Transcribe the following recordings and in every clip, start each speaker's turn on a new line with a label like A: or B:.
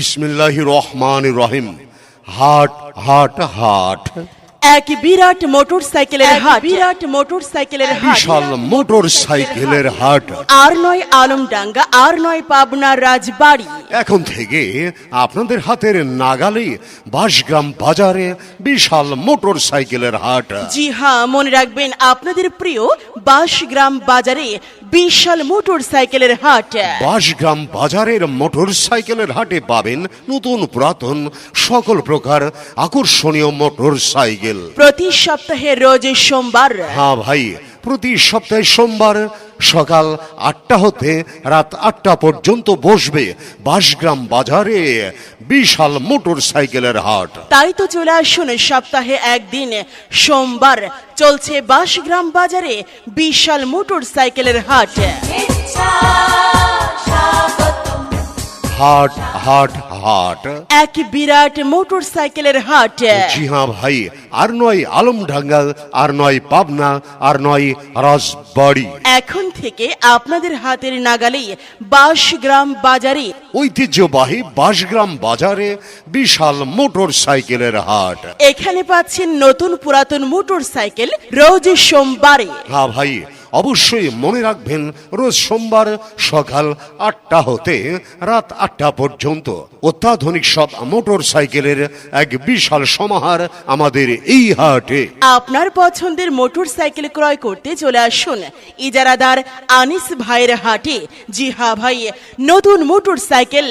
A: বিসমিল্লাহ রহমান রহিম। হাট হাট হাট।
B: এক বিরাট মোটর সাইকেলের হাট। বিরাট মোটর সাইকেলের
A: বিশাল মোটর সাইকেলের হাট।
B: আর নয় আলমডাঙ্গা আর নয় পাবনার রাজবাড়ি।
A: এখন থেকে আপনাদের হাতের নাগালে বাসগ্রাম বাজারে বিশাল মোটর সাইকেলের হাট।
B: জি হ্যাঁ মনে রাখবেন আপনাদের প্রিয় বাসগ্রাম বাজারে বিশাল মোটর সাইকেলের হাট
A: বাসগ্রাম বাজারের মোটর সাইকেলের হাটে পাবেন নতুন পুরাতন সকল প্রকার আকর্ষণীয় মোটর সাইকেল
B: প্রতি সপ্তাহে রোজ সোমবার।
A: হ্যাঁ ভাই প্রতি সপ্তাহে সোমবার সকাল আটটা হতে রাত আটটা পর্যন্ত বসবে বাসগ্রাম বাজারে বিশাল মোটর সাইকেলের হাট।
B: তাই তো চলে আসুন সপ্তাহে একদিন। সোমবার চলছে বাসগ্রাম বাজারে বিশাল মোটর সাইকেলের হাট।
A: হাট হাট হাট।
B: এক বিরাট মোটর সাইকেলের হাট।
A: জি হ্যাঁ ভাই আর নয় আলমডাঙ্গা আর নয় পাবনা আর নয় রাজবাড়ি।
B: এখন থেকে আপনাদের হাতের নাগালেই বাসগ্রাম বাজারে
A: ঐতিহ্যবাহী বাসগ্রাম বাজারে বিশাল মোটর সাইকেলের হাট।
B: এখানে পাচ্ছেন নতুন পুরাতন মোটর সাইকেল রোজ সোমবারে।
A: হ্যাঁ ভাই অবশ্যই মনে রাখবেন রোজ সোমবার সকাল আটটা হতে রাত আটটা পর্যন্ত অত্যাধুনিক সব মোটর সাইকেলের এক বিশাল সমাহার আমাদের এই হাটে।
B: আপনার পছন্দের মোটর সাইকেল ক্রয় করতে চলে আসুন ইজারাদার আনিস ভাইয়ের হাটে। জি হা ভাই নতুন মোটর সাইকেল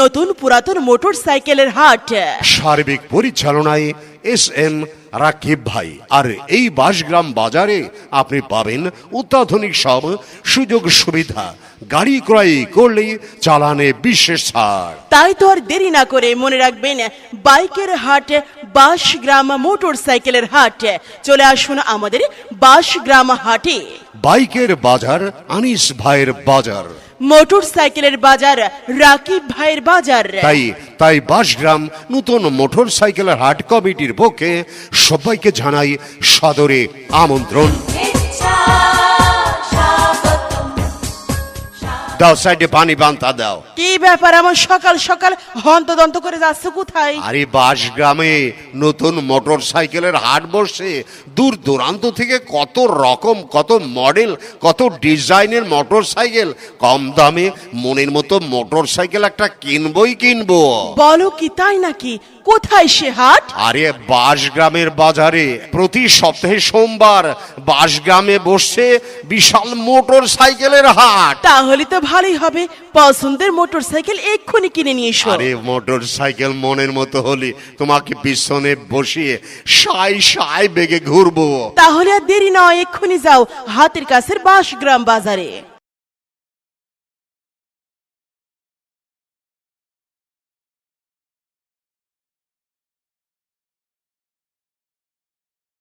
B: নতুন পুরাতন মোটর সাইকেলের হাট।
A: সার্বিক পরিচালনায় এস এম রাকিব ভাই আর এই বাসগ্রাম বাজারে আপনি পাবেন অত্যাধুনিক সব সুযোগ সুবিধা। গাড়ি ক্রয় করলেই চালানে বিশেষ ছাড়।
B: তাই তো আর দেরি না করে মনে রাখবেন বাইকের হাট বাসগ্রাম মোটর সাইকেলের হাট। চলে আসুন আমাদের বাসগ্রাম হাটে।
A: বাইকের বাজার আনিস ভাইয়ের বাজার।
B: মোটর সাইকেলের বাজার, রাকিব ভাইয়ের বাজার।
A: তাই তাই বাসগ্রাম নতুন মোটর সাইকেলের হাট কমিটির পক্ষে সবাইকে জানাই সাদরে আমন্ত্রণ। দাও সাইডে পানি বান্তা দাও।
B: কি ব্যাপার এমন সকাল সকাল হন্তদন্ত করে যাচ্ছে কোথায়?
A: আরে বাসগ্রামে নতুন মোটর সাইকেলের হাট বসে। দূর দূরান্ত থেকে কত রকম কত মডেল কত ডিজাইনের মোটর সাইকেল কম দামে মনের মতো মোটর সাইকেল একটা কিনবই কিনবো।
B: বলো কি তাই নাকি? কোথায় সে হাট?
A: আরে বাসগ্রামের বাজারে প্রতি সপ্তাহে সোমবার বাসগ্রামে বসছে বিশাল মোটর সাইকেলের হাট।
B: তাহলে তো ভালোই হবে। পছন্দের মোটর সাইকেল এক্ষুনি কিনে নিয়ে এসো।
A: আরে মোটর সাইকেল মনের মতো হলে তোমাকে পিছনে বসিয়ে সাই সাই বেগে ঘুরবো।
B: তাহলে আর দেরি নয় এক্ষুনি যাও হাতের কাছের বাসগ্রাম বাজারে।